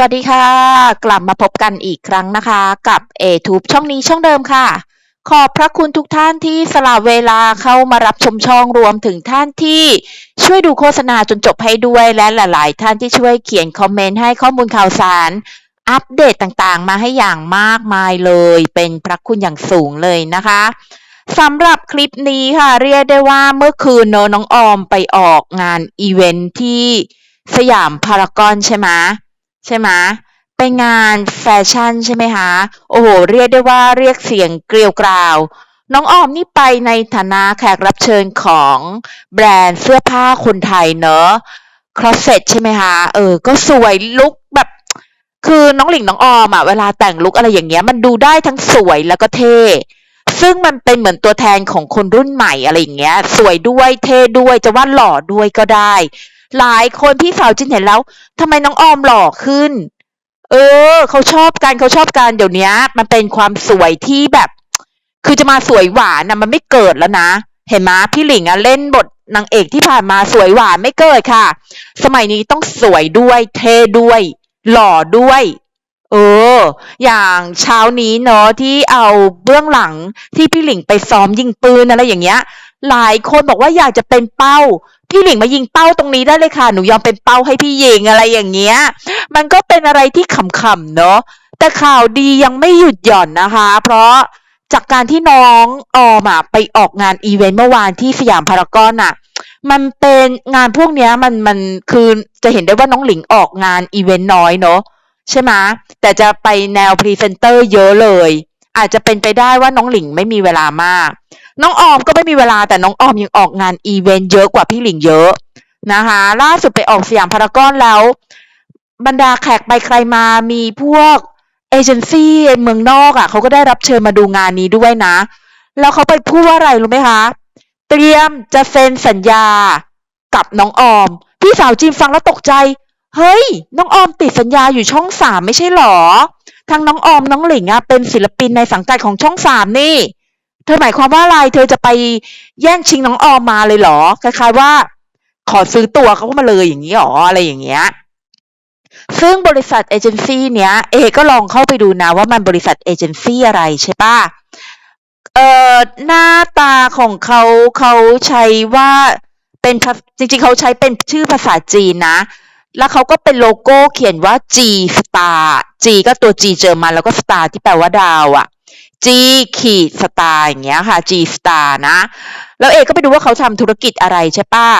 วัสดีค่ะ กลับมาพบกันอีกครั้งนะคะ กับ a t u b e ช่องนี้ช่องเดิมค่ะ ขอบพระคุณทุกท่านที่สละเวลาเข้ามารับชมช่องรวมถึงท่านที่ช่วยดูโฆษณาจนจบให้ด้วยและหลาย ๆ ท่านที่ช่วยเขียนคอมเมนต์ให้ข้อมูลข่าวสาร อัปเดตต่างๆ มาให้อย่างมากมายเลย เป็นพระคุณอย่างสูงเลยนะคะสำหรับคลิปนี้ค่ะ เรียกได้ว่าเมื่อคืนเนอน้องออมไปออกงานอีเวนท์ที่สยามพารากอนใช่ไหม ใช่ไหมไปงานแฟชั่นใช่ไหมคะโอ้โห เรียกได้ว่าเรียกเสียงเกลียวกราว น้องออมนี่ไปในฐานะแขกรับเชิญของแบรนด์เสื้อผ้าคนไทยเนอะครอสเซ็ตใช่ไหมคะเออ ก็สวยลุคแบบ คือน้องหลิงน้องออมอะเวลาแต่งลุคอะไรอย่างเงี้ย มันดูได้ทั้งสวยแล้วก็เท่ซึ่งมันเป็นเหมือนตัวแทนของคนรุ่นใหม่อะไรอย่างเงี้ย สวยด้วยเท่ด้วยจะว่าหล่อด้วยก็ได้ หลายคนพี่สาวจินเห็นแล้วทำไมน้องออมหล่อขึ้น เออเขาชอบกันเขาชอบกันเดี๋ยวนี้มันเป็นความสวยที่แบบ คือจะมาสวยหวานนะมันไม่เกิดแล้วนะ เห็นไหมพี่หลิงอะเล่นบทนางเอกที่ผ่านมาสวยหวานไม่เกิดค่ะ สมัยนี้ต้องสวยด้วยเท่ด้วย หล่อด้วย เออ อย่างเช้านี้เนาะที่เอาเบื้องหลังที่พี่หลิงไปซ้อมยิงปืนอะไรอย่างเงี้ย หลายคนบอกว่าอยากจะเป็นเป้า พี่หลิงมายิงเป้าตรงนี้ได้เลยค่ะ หนูยอมเป็นเป้าให้พี่ยิงอะไรอย่างเงี้ย มันก็เป็นอะไรที่ขำๆเนาะ แต่ข่าวดียังไม่หยุดหย่อนนะคะ เพราะจากการที่น้องออมอะไปออกงานอีเวนต์เมื่อวานที่สยามพารากอนอะมันเป็นงานพวกเนี้ยมันมันคือจะเห็นได้ว่าน้องหลิงออกงานอีเวนต์น้อยเนาะใช่ไหมแต่จะไปแนวพรีเซนเตอร์เยอะเลย อาจจะเป็นไปได้ว่าน้องหลิงไม่มีเวลามาก น้องออมก็ไม่มีเวลาแต่น้องออมยังออกงานอีเวนต์เยอะกว่าพี่หลิงเยอะนะคะล่าสุดไปออกสยามพารากอนแล้ว บรรดาแขกไปใครมามีพวกเอเจนซี่เมืองนอกอะ่ะเขาก็ได้รับเชิญมาดูงานนี้ด้วยนะ แล้วเขาไปพูดว่าอะไรรู้ไหมคะ เตรียมจะเซ็นสัญญากับน้องออม พี่สาวจีนฟังแล้วตกใจ เฮ้ย น้องออมติดสัญญาอยู่ช่องสามไม่ใช่หรอทางน้องออมน้องหลิงอะเป็นศิลปินในสังกัดของช่องสามนี่ ธอหมายความว่าอะไร เธอจะไปแย่งชิงน้องออมมาเลยเหรอ คล้ายๆว่า ขอซื้อตัวเขามาเลยอย่างนี้หรออะไรอย่างเงี้ย ซึ่งบริษัทเอเจนซี่เนี้ย เอก็ลองเข้าไปดูนะว่ามันบริษัทเอเจนซี่อะไรใช่ปะเอ่อหน้าตาของเขาเขาใช้ว่าเป็นจริงๆเขาใช้เป็นชื่อภาษาจีนนะ แล้วเขาก็เป็นโลโก้เขียนว่า G Star G ก็ตัว G เจอมาแล้วก็ Star ที่แปลว่าดาวอะ G ขีด Star อย่างเงี้ยค่ะ G Star นะ แล้วเอก็ไปดูว่าเขาทำธุรกิจอะไรใช่ปะ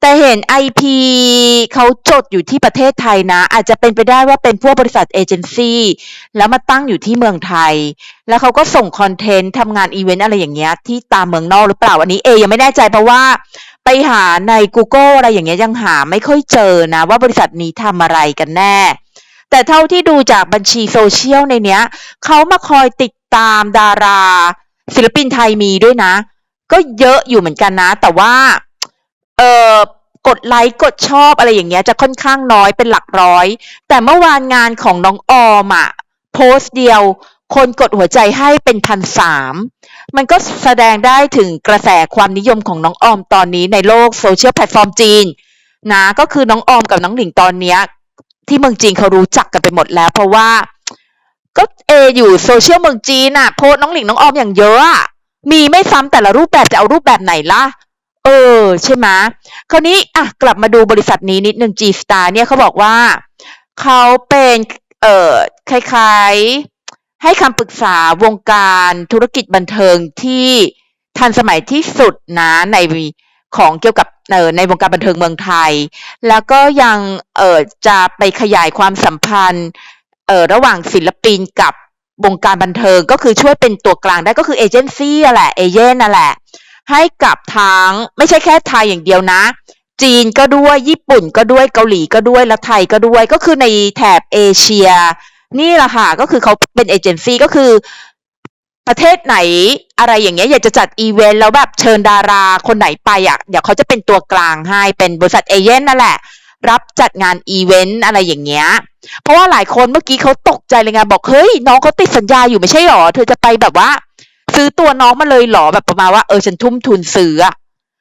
แต่เห็น IP เขาจดอยู่ที่ประเทศไทยนะ อาจจะเป็นไปได้ว่าเป็นพวกบริษัทเอเจนซี่แล้วมาตั้งอยู่ที่เมืองไทย แล้วเขาก็ส่งคอนเทนต์ทำงานอีเวนต์อะไรอย่างเงี้ยที่ตามเมืองนอกหรือเปล่า อันนี้เอยังไม่แน่ใจเพราะว่าไปหาใน Google อะไรอย่างเงี้ยยังหาไม่ค่อยเจอนะ ว่าบริษัทนี้ทำอะไรกันแน่แต่เท่าที่ดูจากบัญชีโซเชียลในเนี้ย เขามาคอยติด ตามดารา ศิลปินไทยมีด้วยนะ ก็เยอะอยู่เหมือนกันนะ แต่ว่า เออกดไลค์กดชอบอะไรอย่างเงี้ยจะค่อนข้างน้อยเป็นหลักร้อย แต่เมื่อวานงานของน้องออมอะโพสต์เดียว คนกดหัวใจให้เป็นพันสามมันก็แสดงได้ถึงกระแสความนิยมของน้องออมตอนนี้ในโลกโซเชียลแพลตฟอร์มจีนนะก็คือน้องออมกับน้องหลิงตอนเนี้ยที่เมืองจีนเขารู้จักกันไปหมดแล้ว เพราะว่า ก็เออยู่โซเชียลเมืองจีนอะโพสน้องหลิงน้องออมอย่างเยอะอะมีไม่ซ้ำแต่ละรูปแบบจะเอารูปแบบไหนล่ะ เออ ใช่ไหมคราวนี้อะกลับมาดูบริษัทนี้นิดนึง G Star เนี่ยเขาบอกว่าเขาเป็นเอ่อคล้ายๆ ให้คำปรึกษาวงการธุรกิจบันเทิงที่ทันสมัยที่สุดนะในของเกี่ยวกับเอ่อในวงการบันเทิงเมืองไทย แล้วก็ยังเอ่อจะไปขยายความสัมพันธ์ เอ่อระหว่างศิลปินกับวงการบันเทิงก็คือช่วยเป็นตัวกลางได้ก็คือเอเจนซี่แหละเอเจนต์นั่นแหละให้กับทางไม่ใช่แค่ไทยอย่างเดียวนะ จีนก็ด้วยญี่ปุ่นก็ด้วยเกาหลีก็ด้วยและไทยก็ด้วยก็คือในแถบเอเชีย นี่แหละค่ะก็คือเขาเป็นเอเจนซี่ก็คือประเทศไหนอะไรอย่างเงี้ยอยากจะจัดอีเวนต์แล้วแบบเชิญดาราคนไหนไปอะเดี๋ยวเขาจะเป็นตัวกลางให้เป็นบริษัทเอเจนต์นั่นแหละ รับจัดงานอีเวนต์อะไรอย่างเงี้ย เพราะว่าหลายคนเมื่อกี้เขาตกใจเลยไงบอกเฮ้ยน้องเขาติดสัญญาอยู่ไม่ใช่หรอ เธอจะไปแบบว่า ซื้อตัวน้องมาเลยหรอแบบประมาณว่าเออฉันทุ่มทุนซื้ออะ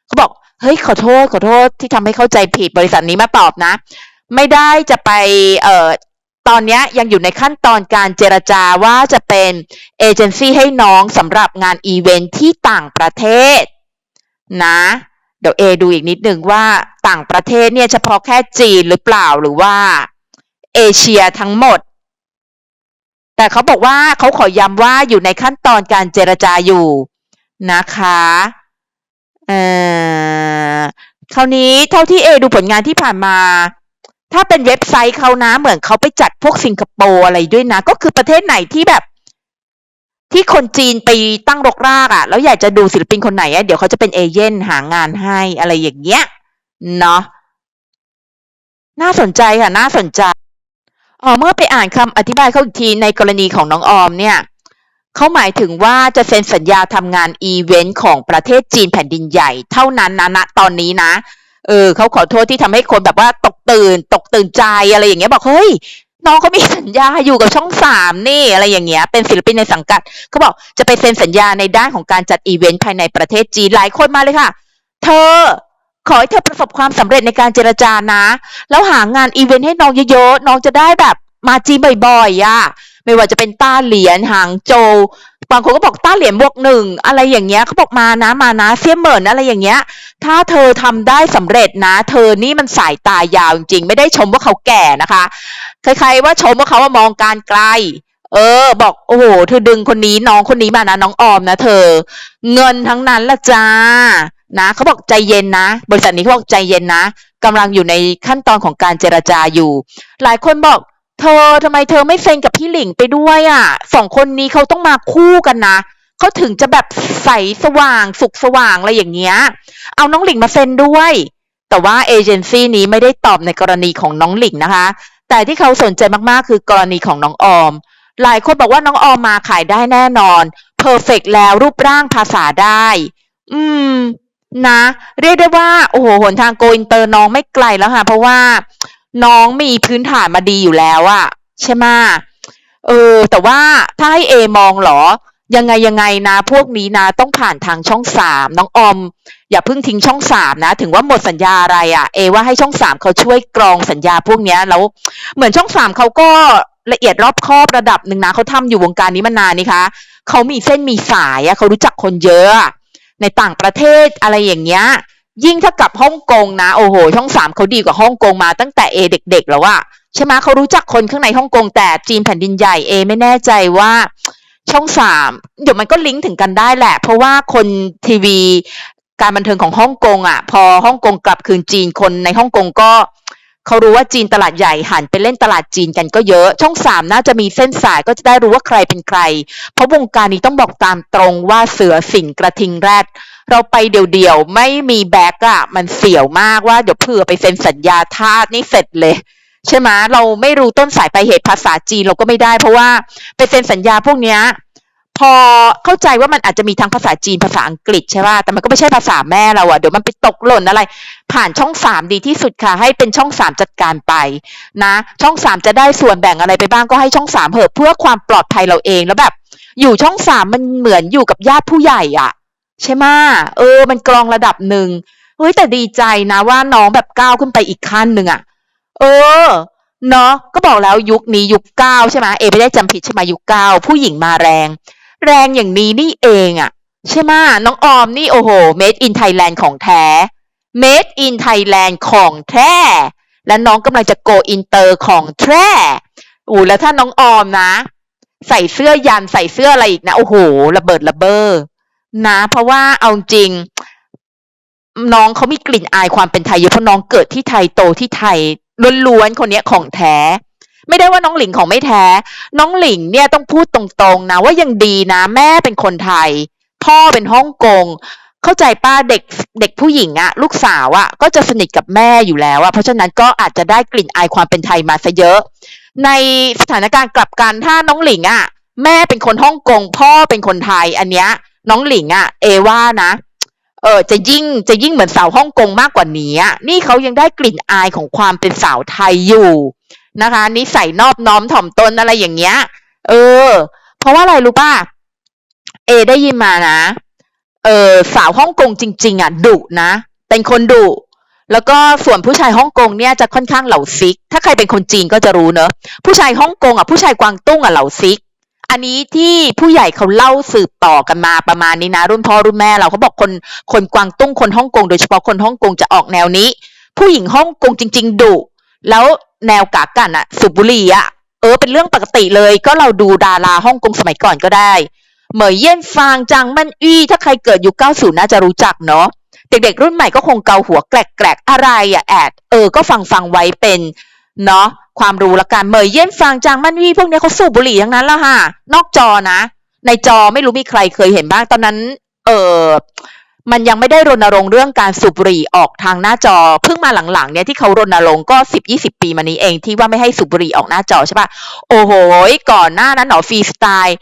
เขาบอกเฮ้ยขอโทษขอโทษที่ทำให้เข้าใจผิดบริษัทนี้มาตอบนะ ไม่ได้จะไปเอ่อตอนนี้ยยังอยู่ในขั้นตอนการเจรจาว่าจะเป็นเอเจนซี่ให้น้องสำหรับงานอีเวนท์ที่ต่างประเทศนะ เดี๋ยวเอดูอีกนิดนึงว่า ต่างประเทศเนี่ยเฉพาะแค่จีนหรือเปล่าหรือว่าเอเชียทั้งหมด แต่เขาบอกว่าเขาขอย้ำว่าอยู่ในขั้นตอนการเจรจาอยู่นะคะเอ่อคราวนี้เท่าที่เอดูผลงานที่ผ่านมา ถ้าเป็นเว็บไซต์เขานะเหมือนเขาไปจัดพวกสิงคโปร์อะไรด้วยนะ ก็คือประเทศไหนที่แบบ ที่คนจีนไปตั้งรกรากอะ่ะ แล้วอยากจะดูศิลปินคนไหนอะ่ะเดี๋ยวเขาจะเป็นเอเย่นหางานให้อะไรอย่างเงี้ย เนาะน่าสนใจค่ะ น่าสนใจอ๋อเมื่อไปอ่านคำอธิบายเขาอีกทีในกรณีของน้องออมเนี่ยเขาหมายถึงว่าจะเซ็นสัญญาทำงานอีเวนต์ของประเทศจีนแผ่นดินใหญ่เท่านั้นนะณตอนนี้นะ เออเขาขอโทษที่ทำให้คนแบบว่าตกตื่น ตกตื่นใจอะไรอย่างเงี้ยบอกเฮ้ยน้องเขามีสัญญาอยู่กับช่องสามนี่อะไรอย่างเงี้ย เป็นศิลปินในสังกัดเขาบอกจะไปเซ็นสัญญาในด้านของการจัดอีเวนต์ภายในประเทศจีนหลายคนมาเลยค่ะ เธอ ขอให้เธอประสบความสำเร็จในการเจรจานะ แล้วหางานอีเวนต์ให้น้องเยอะๆ น้องจะได้แบบมาจีบ่อยๆอะไม่ว่าจะเป็นต้าเหรียญหางโจวบางคนก็บอกต้าเหรียญบวกหนึ่งอะไรอย่างเงี้ยเขาบอกมานะมานะเสี้ยเหมินอะไรอย่างเงี้ย ถ้าเธอทำได้สำเร็จนะ เธอนี่มันสายตายาวจริงๆ ไม่ได้ชมว่าเขาแก่นะคะใครๆว่าชมว่าเขาว่ามองการไกล เออ บอกโอ้โหเธอดึงคนนี้น้องคนนี้มานะน้องออมนะเธอ เงินทั้งนั้นละจ้า นะเขาบอกใจเย็นนะ บริษัทนี้เขาบอกใจเย็นนะกำลังอยู่ในขั้นตอนของการเจรจาอยู่ หลายคนบอก เธอทำไมเธอไม่เซ็นกับพี่หลิงไปด้วยอะสองคนนี้เขาต้องมาคู่กันนะเขาถึงจะแบบใสสว่างสุขสว่างอะไรอย่างเงี้ย เอาน้องหลิงมาเซ็นด้วย แต่ว่าเอเจนซี่นี้ไม่ได้ตอบในกรณีของน้องหลิงนะคะ แต่ที่เขาสนใจมากๆ คือกรณีของน้องออม หลายคนบอกว่าน้องออมมาขายได้แน่นอนเพอร์เฟกแล้วรูปร่างภาษาได้ อืม นะ เรียกได้ว่า โอ้โหหนทางโกอินเตอร์น้องไม่ไกลแล้วค่ะ เพราะว่าน้องมีพื้นฐานมาดีอยู่แล้วอะใช่ไหมเออ แต่ว่าถ้าให้เอมองเหรอ ยังไงยังไงนะ พวกนี้นะ ต้องผ่านทางช่องสามน้องอม อย่าเพิ่งทิ้งช่องสามนะ ถึงว่าหมดสัญญาอะไรอะเอว่าให้ช่องสามเขาช่วยกรองสัญญาพวกเนี้ยแล้วเหมือนช่องสามเขาก็ละเอียดรอบคอบระดับหนึ่งนะเขาทำอยู่วงการนี้มานานนี่คะเขามีเส้นมีสายอะเขารู้จักคนเยอะ ในต่างประเทศอะไรอย่างเงี้ยยิ่งถ้ากับฮ่องกงนะโอ้โห ช่องสามเขาดีกว่าฮ่องกงมาตั้งแต่เอเด็กๆแล้วอะใช่ไหมเขารู้จักคนข้างในฮ่องกงแต่จีนแผ่นดินใหญ่เอไม่แน่ใจว่าช่องสามเดี๋ยวมันก็ลิงก์ถึงกันได้แหละ เพราะว่าคนทีวีการบันเทิงของฮ่องกงอะ พอฮ่องกงกลับคืนจีนคนในฮ่องกงก็ เขารู้ว่าจีนตลาดใหญ่หันไปเล่นตลาดจีนกันก็เยอะ ช่องสามน่าจะมีเส้นสายก็จะได้รู้ว่าใครเป็นใคร เพราะวงการนี้ต้องบอกตามตรงว่าเสือสิงกระทิงแรด เราไปเดี่ยวๆ ไม่มีแบ็กอะมันเสี่ยวมากว่าเดี๋ยวเผื่อไปเซ็นสัญญาทาสนี่เสร็จเลยใช่ไหมเราไม่รู้ต้นสายปลายเหตุภาษาจีนเราก็ไม่ได้ เพราะว่าไปเซ็นสัญญาพวกเนี้ย พอเข้าใจว่ามันอาจจะมีทั้งภาษาจีนภาษาอังกฤษใช่ป่ะแต่มันก็ไม่ใช่ภาษาแม่เราอะเดี๋ยวมันไปตกหล่นอะไร ผ่านช่องสามดีที่สุดค่ะ ให้เป็นช่องสามจัดการไปนะ ช่องสามจะได้ส่วนแบ่งอะไรไปบ้างก็ให้ช่องสามเหอะเพื่อความปลอดภัยเราเองแล้วแบบ อยู่ช่องสามมันเหมือนอยู่กับญาติผู้ใหญ่อะใช่ไหมเออ มันกรองระดับหนึ่งเฮ้ยแต่ดีใจนะว่าน้องแบบก้าวขึ้นไปอีกขั้นหนึ่งอะเออเนาะก็บอกแล้วยุคนี้ยุคเก้าใช่ไหมเอไม่ได้จำผิดใช่ไหมยุคเก้าผู้หญิงมาแรง แรงอย่างนี้นี่เองอะใช่ไหมน้องออมนี่โอ้โห made in Thailand ของแท้ made in Thailand ของแท้ และน้องกำลังจะ go inter ของแท้อู้แล้วถ้าน้องออมนะ ใส่เสื้อยันใส่เสื้ออะไรอีกนะ โอ้โห ระเบิดระเบ้อนะ เพราะว่าเอาจริง น้องเขามีกลิ่นอายความเป็นไทยเยอะเพราะน้องเกิดที่ไทยโตที่ไทยล้วนๆคนเนี้ยของแท้ ไม่ได้ว่าน้องหลิงของไม่แท้ น้องหลิงเนี่ยต้องพูดตรงๆนะว่ายังดีนะ แม่เป็นคนไทย พ่อเป็นฮ่องกงเข้าใจป้าเด็กเด็กผู้หญิงอะลูกสาวอะก็จะสนิทกับแม่อยู่แล้วอะเพราะฉะนั้นก็อาจจะได้กลิ่นอายความเป็นไทยมาซะเยอะ ในสถานการณ์กลับกันถ้าน้องหลิงอะแม่เป็นคนฮ่องกงพ่อเป็นคนไทยอันเนี้ยน้องหลิงอะเอว่านะเออจะยิ่งจะยิ่งเหมือนสาวฮ่องกงมากกว่านี้ นี่เขายังได้กลิ่นอายของความเป็นสาวไทยอยู่ นะคะนิสัยนอบน้อมถ่อมตนอะไรอย่างเงี้ย เออ เพราะว่าอะไรรู้ป่ะเอ ได้ยินมานะ เออสาวฮ่องกงจริง ๆ อะดุนะ เป็นคนดุแล้วก็ส่วนผู้ชายฮ่องกงเนี่ยจะค่อนข้างเหล่าซิก ถ้าใครเป็นคนจีนก็จะรู้เนอะผู้ชายฮ่องกงอะผู้ชายกวางตุ้งอะเหล่าซิก อันนี้ที่ผู้ใหญ่เขาเล่าสืบต่อกันมาประมาณนี้นะ รุ่นพ่อรุ่นแม่เราเขาบอกคนคนกวางตุ้งคนฮ่องกงโดยเฉพาะคนฮ่องกงจะออกแนวนี้ ผู้หญิงฮ่องกงจริง ๆดุแล้ว แนวกากันอะสูบบุหรี่อะเออเป็นเรื่องปกติเลยก็เราดูดาราฮ่องกงสมัยก่อนก็ได้ เหมยเย่นฟางจางมั่นอี้ถ้าใครเกิดยุค90น่าจะรู้จักเนาะเด็กๆรุ่นใหม่ก็คงเกาหัวแกลกๆอะไรอะแอดเออก็ฟังฟังไว้เป็นเนาะความรู้ละกันเหมยเย่นฟางจางมั่นอี้พวกนี้เขาสูบบุหรี่ทั้งนั้นละค่ะนอกจอนะ ในจอไม่รู้มีใครเคยเห็นบ้างตอนนั้น เออ มันยังไม่ได้รณรงค์เรื่องการสูบบุหรี่ออกทางหน้าจอ เพิ่งมาหลังๆเนี่ยที่เขารณรงค์ก็สิบยี่สิบปีมานี้เองที่ว่าไม่ให้สูบบุหรี่ออกหน้าจอใช่ปะโอ้โหก่อนหน้านั้นหนอฟรีสไตล์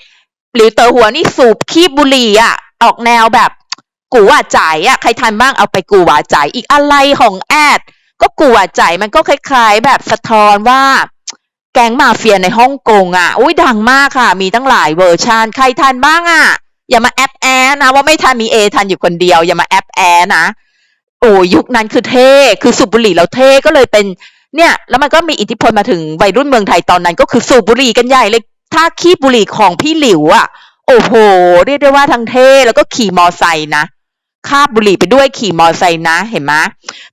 หรือเตอหัวนี่สูบคีบบุหรี่อะออกแนวแบบ กูว่าจ่ายอะใครทันบ้างเอาไปกูว่าจ่ายอีกอะไรของแอดก็กูว่าจ่ายมันก็คล้ายๆ แบบสะท้อนว่าแก๊งมาเฟียในฮ่องกงอะ อุ้ยดังมากค่ะ มีตั้งหลายเวอร์ชันใครทันบ้างอะ อย่ามาแอปแอนะว่าไม่ทันมีเอทันอยู่คนเดียว อย่ามาแอปแอนะโอ้ยุคนั้นคือเท่คือสูบบุหรี่แล้วเท่ก็เลยเป็นเนี่ย แล้วมันก็มีอิทธิพลมาถึงวัยรุ่นเมืองไทยตอนนั้น ก็คือสูบบุหรี่กันใหญ่เลยถ้าขี้บุหรี่ของพี่หลิวอะโอ้โห เรียกได้ว่าทั้งเท่แล้วก็ขี่มอไซค์นะคาบบุหรี่ไปด้วยขี่มอไซค์นะเห็นไหม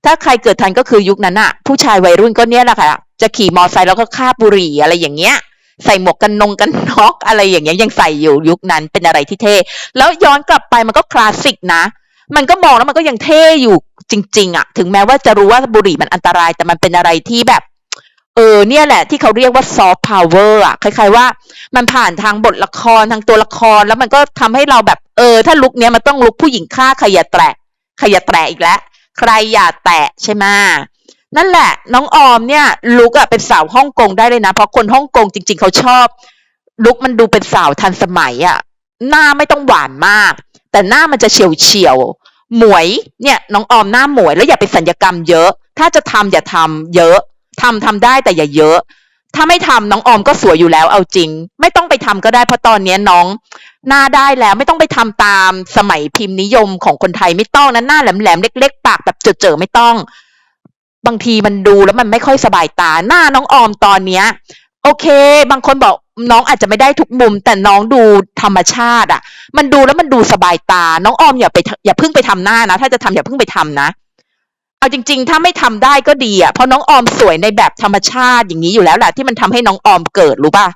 ถ้าใครเกิดทันก็คือยุคนั้นอะผู้ชายวัยรุ่นก็เนี่ยแหละค่ะจะขี่มอไซค์แล้วก็คาบบุหรี่อะไรอย่างเงี้ย ใส่หมวกกันนงกันน็อกอะไรอย่างเงี้ยยังใส่อยู่ยุคนั้นเป็นอะไรที่เท่ แล้วย้อนกลับไปมันก็คลาสสิกนะ มันก็มองแล้วมันก็ยังเท่อยู่จริง ๆอะถึงแม้ว่าจะรู้ว่าบุหรี่มันอันตรายแต่มันเป็นอะไรที่แบบเออเนี่ยแหละที่เขาเรียกว่าซอฟต์พาวเวอร์อะคล้ายๆว่า มันผ่านทางบทละครทางตัวละครแล้วมันก็ทำให้เราแบบเออ ถ้าลุกเนี้ยมันต้องลุกผู้หญิงฆ่าใครอย่าแตะใครอย่าแตะอีกแล้ว ใครอย่าแตะใช่ไหม นั่นแหละ น้องออมเนี่ยลุกอะเป็นสาวฮ่องกงได้เลยนะ เพราะคนฮ่องกงจริง ๆ เขาชอบ ลุกมันดูเป็นสาวทันสมัยอะหน้าไม่ต้องหวานมาก แต่หน้ามันจะเฉียวเฉียวหมวยเนี่ยน้องออมหน้าหมวยแล้วอย่าไปสัญญกรรมเยอะ ถ้าจะทำอย่าทำเยอะทำทำได้แต่อย่าเยอะ ถ้าไม่ทำน้องออมก็สวยอยู่แล้วเอาจริง ไม่ต้องไปทำก็ได้เพราะตอนเนี้น้อง หน้าได้แล้วไม่ต้องไปทำตามสมัยพิมพ์นิยมของคนไทยไม่ต้องนะหน้าแหลมๆเล็ก ๆ ปากแบบเจอๆไม่ต้อง บางทีมันดูแล้วมันไม่ค่อยสบายตาหน้าน้องออมตอนเนี้ย โอเค บางคนบอกน้องอาจจะไม่ได้ทุกมุม แต่น้องดูธรรมชาติอะ มันดูแล้วมันดูสบายตา น้องออมอย่าไปอย่าเพิ่งไปทำหน้านะ ถ้าจะทำอย่าเพิ่งไปทำนะ เอาจริง ๆ ถ้าไม่ทำได้ก็ดีอะเพราะน้องออมสวยในแบบธรรมชาติอย่างนี้อยู่แล้วแหละที่มันทำให้น้องออมเกิดรู้ป่ะ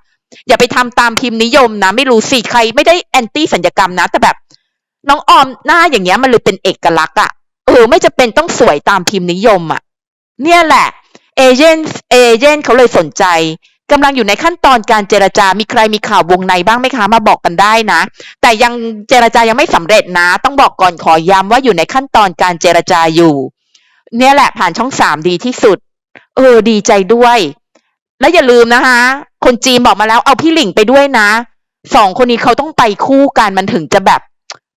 อย่าไปทำตามพิมพ์นิยมนะ ไม่รู้สิใครไม่ได้แอนตี้สัญญกรรมนะ แต่แบบ น้องออมหน้าอย่างเงี้ยมันเลยเป็นเอกลักษณ์อะเออไม่จะเป็นต้องสวยตามพิมพ์นิยมอะ เนี่ยแหละเอเจนต์เอเจนต์เขาเลยสนใจกำลังอยู่ในขั้นตอนการเจรจา มีใครมีข่าววงในบ้างไหมคะ มาบอกกันได้นะ แต่ยังเจรจายังไม่สำเร็จนะ ต้องบอกก่อนขอย้ำว่าอยู่ในขั้นตอนการเจรจาอยู่ เนี่ยแหละผ่านช่องสามดีที่สุด เออ ดีใจด้วย แล้วอย่าลืมนะคะ คนจีนบอกมาแล้วเอาพี่หลิงไปด้วยนะ สองคนนี้เขาต้องไปคู่กันมันถึงจะแบบ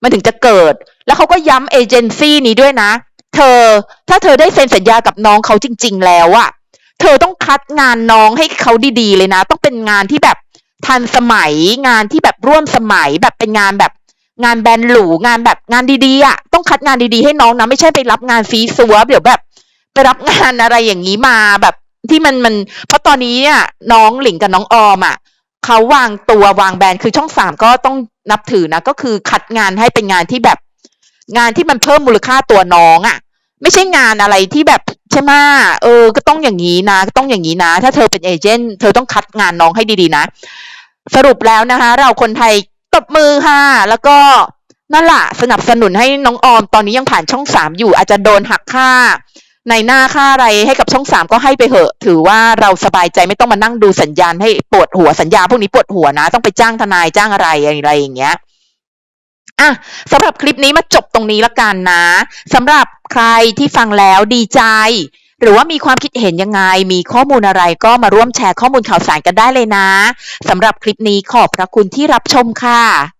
มันถึงจะเกิด แล้วเขาก็ย้ำเอเจนซี่นี้ด้วยนะ เธอ ถ้าเธอได้เซ็นสัญญากับน้องเขาจริง ๆ แล้วอะเธอต้องคัดงานน้องให้เขาดีๆ เลยนะ ต้องเป็นงานที่แบบทันสมัยงานที่แบบร่วมสมัยแบบเป็นงานแบบงานแบรนด์หรูงานแบบงานดีๆอะต้องคัดงานดีๆให้น้องนะไม่ใช่ไปรับงานซีซัวเดี๋ยวแบบ ไปรับงานอะไรอย่างนี้มาแบบที่มันมัน เพราะตอนนี้อะน้องหลิงกับน้องออมอะเขาวางตัววางแบรนด์คือช่องสามก็ต้องนับถือนะ ก็คือคัดงานให้เป็นงานที่แบบ งานที่มันเพิ่มมูลค่าตัวน้องอะ ไม่ใช่งานอะไรที่แบบใช่ไหมเออ ก็ต้องอย่างนี้นะก็ต้องอย่างนี้นะ ถ้าเธอเป็นเอเจนต์เธอต้องคัดงานน้องให้ดีๆนะ สรุปแล้วนะคะ เราคนไทยตบมือค่ะ แล้วก็นั่นแหละสนับสนุนให้น้องออมตอนนี้ยังผ่านช่องสามอยู่ อาจจะโดนหักค่า ในหน้าค่าอะไรให้กับช่องสามก็ให้ไปเหอะ ถือว่าเราสบายใจไม่ต้องมานั่งดูสัญญาณให้ปวดหัวสัญญาพวกนี้ปวดหัวนะ ต้องไปจ้างทนายจ้างอะไรอะไรอย่างเงี้ย อะสำหรับคลิปนี้มาจบตรงนี้ละกันนะสำหรับใครที่ฟังแล้วดีใจ หรือว่ามีความคิดเห็นยังไง มีข้อมูลอะไรก็มาร่วมแชร์ข้อมูลข่าวสารกันได้เลยนะสำหรับคลิปนี้ขอบพระคุณที่รับชมค่ะ